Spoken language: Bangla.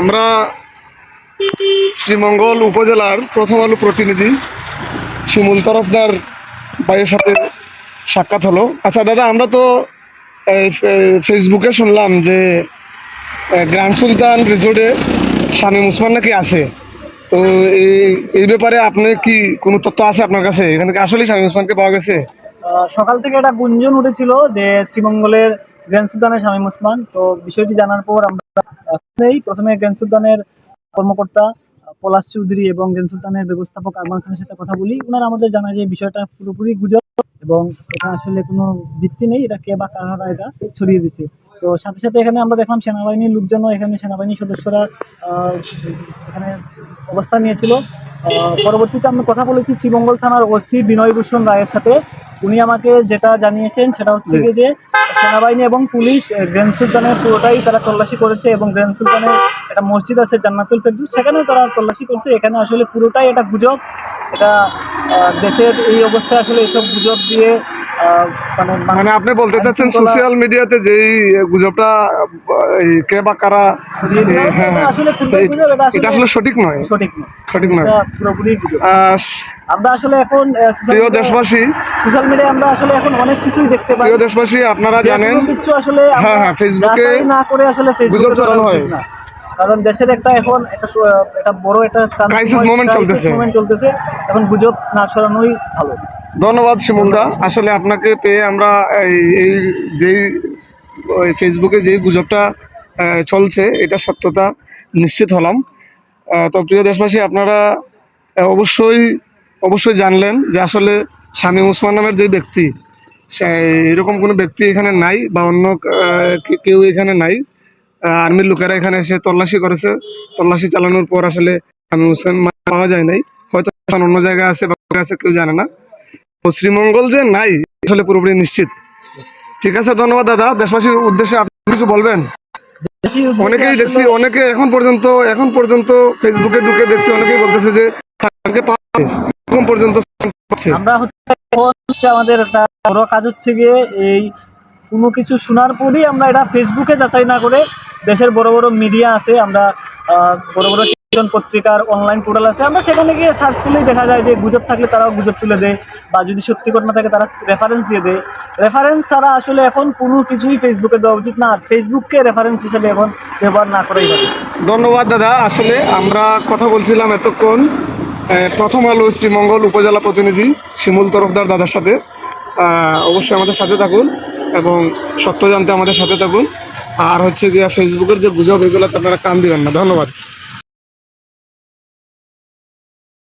আমরা শ্রীমঙ্গল উপজেলার প্রথম আলো প্রতিনিধি শিমুল তরফদার ভাইয়ের সাথে সাক্ষাৎ হলো। আচ্ছা দাদা, আমরা তো ফেসবুকে শুনলাম যে গ্র্যান্ড সুলতান রিসোর্টে শামীম উসমান নাকি আছে? তো এই এই ব্যাপারে আপনি কি কোনো তথ্য আছে আপনার কাছে? এখানে কি আসলে শামীম উসমানকে পাওয়া গেছে? সকাল থেকে একটা গুঞ্জন উঠেছিল যে শ্রীমঙ্গলের গ্র্যান্ড সুলতানের শামীম ওসমান। তো বিষয়টি জানার পর আমরা প্রথমে গ্র্যান্ড সুলতানের কর্মকর্তা পলাশ চৌধুরী এবং গ্র্যান্ড সুলতানের ব্যবস্থাপক আরমান খানের সাথে কথা বলি। ওনারা আমাদের জানায় যে বিষয়টা পুরোপুরি গুজব এবং এটা আসলে কোনো ভিত্তি নেই, এটা কে বা কারা এটা ছড়িয়ে দিচ্ছে তো সাথে সাথে এখানে আমরা দেখলাম সেনাবাহিনীর লোকজনও এখানে সেনাবাহিনীর সদস্যরা এখানে অবস্থান নিয়েছিল। পরবর্তীতে আমি কথা বলেছি শ্রীমঙ্গল থানার ওসি বিনয় ভূষণ রায়ের সাথে। উনি আমাকে যেটা জানিয়েছেন সেটা হচ্ছে কি গিয়ে যে সেনাবাহিনী এবং পুলিশ গ্র্যান্ড সুলতানের পুরোটাই তারা তল্লাশি করেছে এবং গ্র্যান্ড সুলতানের একটা মসজিদ আছে জান্নাতুল ফেরদৌস সেখানেও তারা তল্লাশি করছে। এখানে আসলে পুরোটাই এটা গুজব। এটা দেশের এই অবস্থায় আসলে এসব গুজব দিয়ে মানে আপনি বলতে চাচ্ছেন সোশ্যাল মিডিয়াতে যেই গুজবটা কে বা কারা হ্যাঁ এটা হ্যাঁ আসলে এটা আসলে সঠিক নয়। সঠিক নয়। সঠিক নয়। পুরোপুরি আহ, আমরা আসলে এখন প্রিয় দেশবাসী সোশ্যাল মিডিয়ায় আমরা আসলে এখন অনেক কিছুই দেখতে পাই। প্রিয় দেশবাসী আপনারা জানেন কিছু আসলে হ্যাঁ, হ্যাঁ, ফেসবুকে না করে আসলে ফেসবুকে গুজব ছড়ানো হয়। না। কারণ দেশের একটা এখন একটা একটা বড় একটা Crisis moment চলতেছে। মোমেন্ট চলতেছে। এখন গুজব না ছড়ানোই ভালো। ধন্যবাদ, শিমুলদা। আসলে আপনাকে পেয়ে আমরা এই যেই ফেসবুকে যেই গুজবটা চলছে, এটা সত্যতা নিশ্চিত হলাম। তো প্রিয় দেশবাসী, আপনারা অবশ্যই অবশ্যই জানলেন যে আসলে শামীম উসমান নামের যে ব্যক্তি এরকম কোনো ব্যক্তি এখানে নাই বা অন্য কেউ এখানে নাই। আর্মির লোকেরা এখানে এসে তল্লাশি করেছে। তল্লাশি চালানোর পর আসলে শামীম ওসমান পাওয়া যায় নাই। হয়তো অন্য জায়গায় আছে বা আছে, কেউ জানে না। শ্রীমঙ্গল যে নাই আসলে পুরোপুরি নিশ্চিত। ঠিক আছে, ধন্যবাদ দাদা। দেশবাসীর উদ্দেশ্যে আপনি কিছু বলবেন? অনেকেই দেখছি, অনেকে এখন পর্যন্ত এখন পর্যন্ত ফেসবুকে ঢুকে দেখছি, অনেকেই বলতেছে যে এখন পর্যন্ত আমরা হচ্ছে আমাদের একটা বড় কাজ হচ্ছে গিয়ে এই কোনো কিছু শোনার পরই আমরা এটা ফেসবুকে যাচাই না করে দেশের বড় বড় মিডিয়া আছে, আমরা বড় বড় টেলিভিশন পত্রিকার অনলাইন পোর্টাল আছে। আমরা সেখানে গিয়ে সার্চ করলেই দেখা যায় যে গুজব থাকলে তারাও গুজব তুলে দেয় বা যদি সত্যি ঘটনা থাকে তারা রেফারেন্স দিয়ে দেয়। রেফারেন্স ছাড়া আসলে এখন কোনো কিছুই ফেসবুকে দেওয়া উচিত না। আর ফেসবুককে রেফারেন্স হিসেবে এখন ব্যবহার না করাই ভালো। ধন্যবাদ, দাদা। আসলে আমরা কথা বলছিলাম এতক্ষণ প্রথম আলো শ্রীমঙ্গল উপজেলা প্রতিনিধি শিমুল তরফদার দাদার সাথে। অবশ্যই আমাদের সাথে থাকুন এবং সত্য জানতে আমাদের সাথে থাকুন। আর হচ্ছে গিয়া ফেসবুকের যে গুজব এগুলোতে আপনারা কান দিবেন না। ধন্যবাদ।